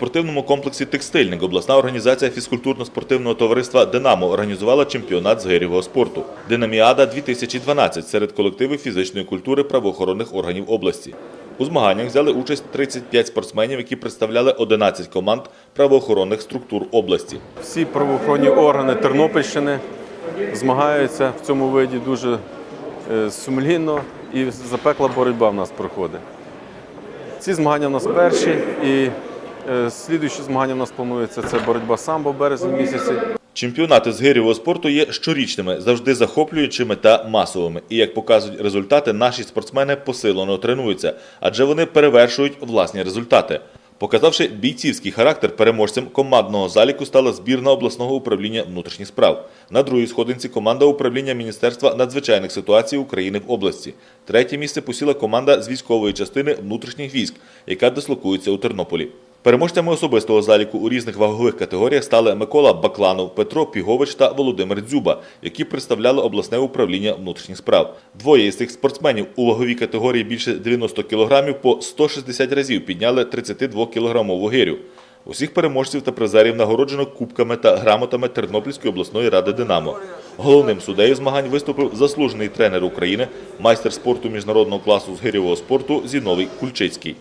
спортивному комплексі «Текстильник» обласна організація фізкультурно-спортивного товариства «Динамо» організувала чемпіонат з гирьового спорту «Динаміада-2012» серед колективів фізичної культури правоохоронних органів області. У змаганнях взяли участь 35 спортсменів, які представляли 11 команд правоохоронних структур області. Всі правоохоронні органи Тернопільщини змагаються в цьому виді дуже е, сумлінно і запекла боротьба в нас проходить. Ці змагання в нас перші, і слідуючі змагання в нас плануються це боротьба самбо в березні місяці. Чемпіонати з гирьового спорту є щорічними, завжди захоплюючими та масовими. І як показують результати, наші спортсмени посилено тренуються, адже вони перевершують власні результати. Показавши бійцівський характер, переможцем командного заліку стала збірна обласного управління внутрішніх справ. На другій сходинці команда управління Міністерства надзвичайних ситуацій України в області. Третє місце посіла команда з військової частини внутрішніх військ, яка дислокується у Тернополі. Переможцями особистого заліку у різних вагових категоріях стали Микола Бакланов, Петро Пігович та Володимир Дзюба, які представляли обласне управління внутрішніх справ. Двоє із цих спортсменів у ваговій категорії більше 90 кг по 160 разів підняли 32-кілограмову гирю. Усіх переможців та призерів нагороджено кубками та грамотами Тернопільської обласної ради «Динамо». Головним суддею змагань виступив заслужений тренер України, майстер спорту міжнародного класу з гирьового спорту Зіновій Кульчицький.